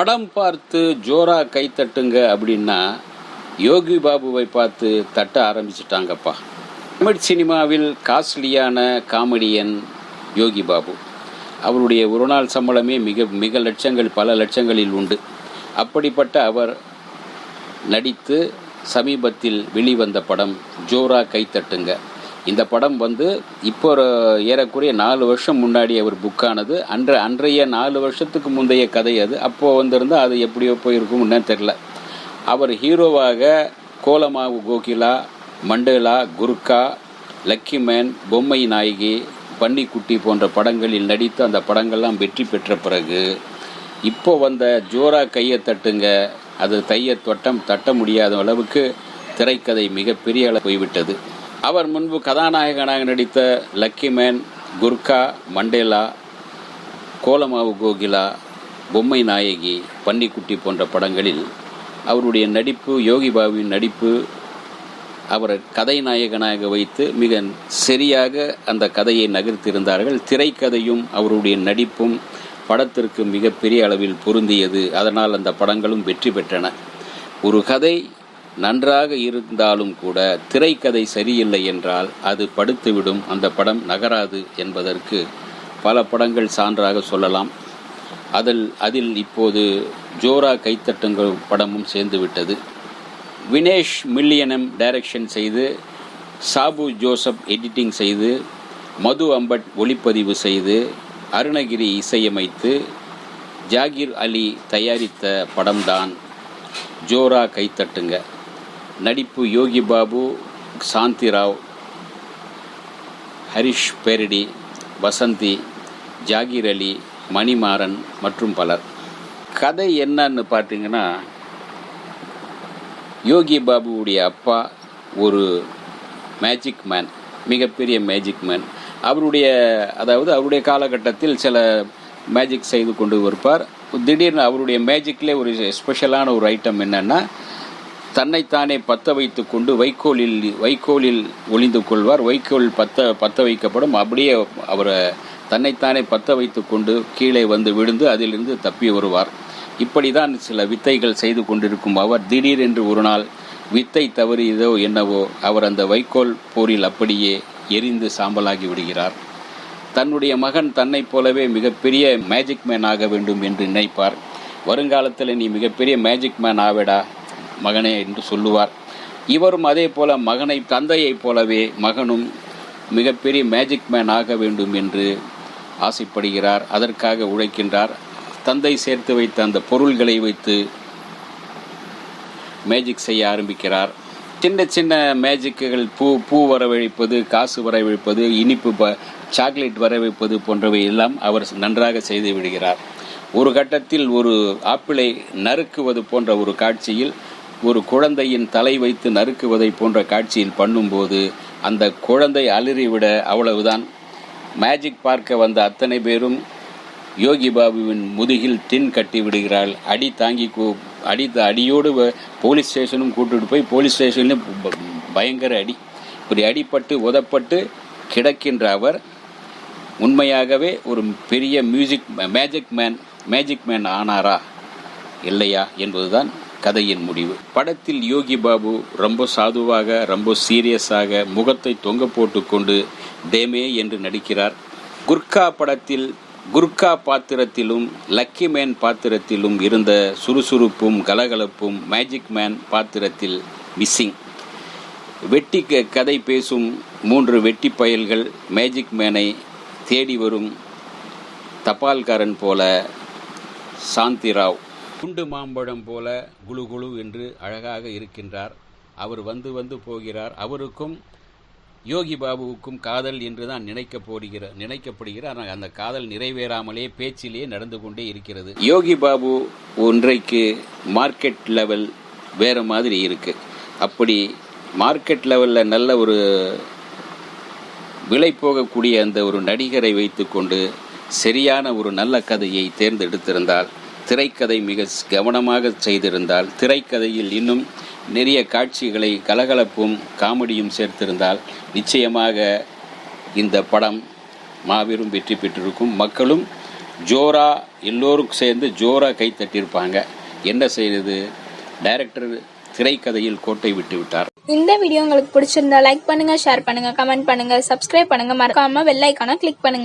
படம் பார்த்து ஜோரா கை தட்டுங்க அப்படின்னா யோகி பாபுவை பார்த்து தட்ட ஆரம்பிச்சிட்டாங்கப்பா. தமிழ் சினிமாவில் காஸ்ட்லியான காமெடியன் யோகி பாபு. அவருடைய ஒரு நாள் சம்பளமே மிக மிக லட்சங்கள் பல லட்சங்களில் உண்டு. அப்படிப்பட்ட அவர் நடித்து சமீபத்தில் வெளிவந்த படம் ஜோரா கைத்தட்டுங்க இந்த படம் வந்து இப்போ ஒரு ஏறக்குறைய நாலு வருஷம் முன்னாடி அவர் புக்கானது. அன்ற அன்றைய நாலு வருஷத்துக்கு முந்தைய கதை அது. அப்போது வந்திருந்தால் அது எப்படியோ போயிருக்கும்னு தெரில அவர் ஹீரோவாக Kolamaavu Kokila Mandela Gurkha Lucky Man Bommai Nayagi Pannikutty போன்ற படங்களில் நடித்து அந்த படங்கள்லாம் வெற்றி பெற்ற பிறகு இப்போ வந்த ஜோரா கையை தட்டுங்க அது தைய தொட்டம் தட்ட முடியாத அளவுக்கு திரைக்கதை மிகப்பெரிய அளவு போய்விட்டது. அவர் முன்பு கதாநாயகனாக நடித்த Lucky Man Gurkha Mandela Kolamaavu Kokila Bommai Nayagi Pannikutty போன்ற படங்களில் அவருடைய நடிப்பு யோகி பாபுவின் நடிப்பு அவரை கதை நாயகனாக வைத்து மிக சரியாக அந்த கதையை நகர்த்தியிருந்தார்கள். திரைக்கதையும் அவருடைய நடிப்பும் படத்திற்கு மிகப்பெரிய அளவில் பொருந்தியது. அதனால் அந்த படங்களும் வெற்றி பெற்றன. ஒரு கதை நன்றாக இருந்தாலும் கூட திரைக்கதை சரியில்லை என்றால் அது படுத்துவிடும். அந்த படம் நகராது என்பதற்கு பல படங்கள் சான்றாக சொல்லலாம். அதில் அதில் இப்போது ஜோரா கைத்தட்டுங்கள் படமும் சேர்ந்துவிட்டது. வினேஷ் மில்லியனம் டைரக்ஷன் செய்து சாபு ஜோசப் எடிட்டிங் செய்து மது அம்பட் ஒளிப்பதிவு செய்து அருணகிரி இசையமைத்து ஜாகிர் அலி தயாரித்த படம்தான் ஜோரா கைத்தட்டுங்க. நடிப்பு யோகி பாபு சாந்தி ராவ் ஹரிஷ் பேரடி வசந்தி ஜாகிர் அலி மணிமாறன் மற்றும் பலர். கதை என்னன்னு பார்த்தீங்கன்னா யோகி பாபுவுடைய அப்பா ஒரு மேஜிக் மேன் மிகப்பெரிய மேஜிக் மேன் அவருடைய அதாவது அவருடைய காலகட்டத்தில் சில மேஜிக் செய்து கொண்டு இருப்பார் திடீர்னு அவருடைய மேஜிக்லேயே ஒரு ஸ்பெஷலான ஒரு ஐட்டம் என்னென்னா தன்னைத்தானே பற்ற வைத்து கொண்டு வைக்கோலில் வைக்கோலில் ஒளிந்து கொள்வார். வைக்கோல் பற்ற பற்ற வைக்கப்படும். அப்படியே அவரை தன்னைத்தானே பற்ற வைத்து கொண்டு கீழே வந்து விழுந்து அதிலிருந்து தப்பி வருவார். இப்படி தான் சில வித்தைகள் செய்து கொண்டிருக்கும் அவர். திடீரென்று ஒரு நாள் வித்தை தவறியதோ என்னவோ அவர் அந்த வைக்கோல் போரில் அப்படியே எரிந்து சாம்பலாகி விடுகிறார். தன்னுடைய மகன் தன்னைப் போலவே மிகப்பெரிய மேஜிக் மேன் ஆக வேண்டும் என்று நினைப்பார். வருங்காலத்தில் நீ மிகப்பெரிய மேஜிக் மேன் ஆவேடா? மகனே என்று சொல்லுவார். இவரும் அதே போல மகனை தந்தையைப் போலவே மகனும் மிகப்பெரிய மேஜிக் மேன் ஆக வேண்டும் என்று ஆசைப்படுகிறார். அதற்காக உழைக்கின்றார். தந்தை சேர்த்து வைத்த அந்த பொருள்களை வைத்து மேஜிக் செய்ய ஆரம்பிக்கிறார். சின்ன சின்ன மேஜிக்குகள் பூ பூ வரவழைப்பது காசு வரவழைப்பது இனிப்பு ப சாக்லேட் வரவைப்பது போன்றவை எல்லாம் அவர் நன்றாக செய்து விடுகிறார். ஒரு கட்டத்தில் ஒரு ஆப்பிளை நறுக்குவது போன்ற ஒரு காட்சியில் ஒரு குழந்தையின் தலை வைத்து நறுக்குவதை போன்ற காட்சியில் பண்ணும்போது அந்த குழந்தை அலறிவிட அவ்வளவுதான். மேஜிக் பார்க்க வந்த அத்தனை பேரும் யோகி பாபுவின் முதுகில் டின் கட்டி விடுகிறாள். அடி தாங்கி அடி அடியோடு போலீஸ் ஸ்டேஷனும் கூட்டிட்டு போய் போலீஸ் ஸ்டேஷன்லையும் பயங்கர அடி. இப்படி அடிப்பட்டு உதப்பட்டு கிடக்கின்ற அவர் உண்மையாகவே ஒரு பெரிய music magic man magic man ஆனாரா? இல்லையா? என்பதுதான் கதையின் முடிவு. படத்தில் யோகி பாபு ரொம்ப சாதுவாக ரொம்ப சீரியஸாக முகத்தை தொங்க போட்டுக்கொண்டு தேமே என்று நடிக்கிறார். குர்கா படத்தில் குர்கா பாத்திரத்திலும் லக்கி மேன் பாத்திரத்திலும் இருந்த சுறுசுறுப்பும் கலகலப்பும் மேஜிக் மேன் பாத்திரத்தில் மிஸ்ஸிங். வெட்டி கதை பேசும் மூன்று வெட்டி பயல்கள் மேஜிக் மேனை தேடி வரும் தபால்காரன் போல சாந்திராவ். குண்டு மாம்பழம் போல குழு குழு என்று அழகாக இருக்கின்றார். அவர் வந்து வந்து போகிறார். அவருக்கும் யோகி பாபுவுக்கும் காதல் என்று தான் நினைக்க போடுகிற நினைக்கப்படுகிற ஆனால் அந்த காதல் நிறைவேறாமலே பேச்சிலே நடந்து கொண்டே இருக்கிறது. யோகி பாபு ஒன்றைக்கு மார்க்கெட் லெவல் வேறு மாதிரி இருக்கு. அப்படி மார்க்கெட் லெவலில் நல்ல ஒரு விலை போகக்கூடிய அந்த ஒரு நடிகரை வைத்துக்கொண்டு சரியான ஒரு நல்ல கதையை தேர்ந்தெடுத்திருந்தால் திரைக்கதை மிக கவனமாக செய்திருந்தால் திரைக்கதையில் இன்னும் நிறைய காட்சிகளை கலகலப்பும் காமெடியும் சேர்த்திருந்தால் நிச்சயமாக இந்த படம் மாபெரும் வெற்றி பெற்றிருக்கும். மக்களும் ஜோரா எல்லோரும் சேர்ந்து ஜோரா கை தட்டியிருப்பாங்க. என்ன செய்யுது டைரக்டர் திரைக்கதையில் கோட்டை விட்டு விட்டார். இந்த வீடியோ உங்களுக்கு பிடிச்சிருந்தா லைக் பண்ணுங்க ஷேர் பண்ணுங்க கமெண்ட் பண்ணுங்க சப்ஸ்கிரைப் பண்ணுங்க. மறக்காம வெள்ளைக்கான கிளிக் பண்ணுங்க.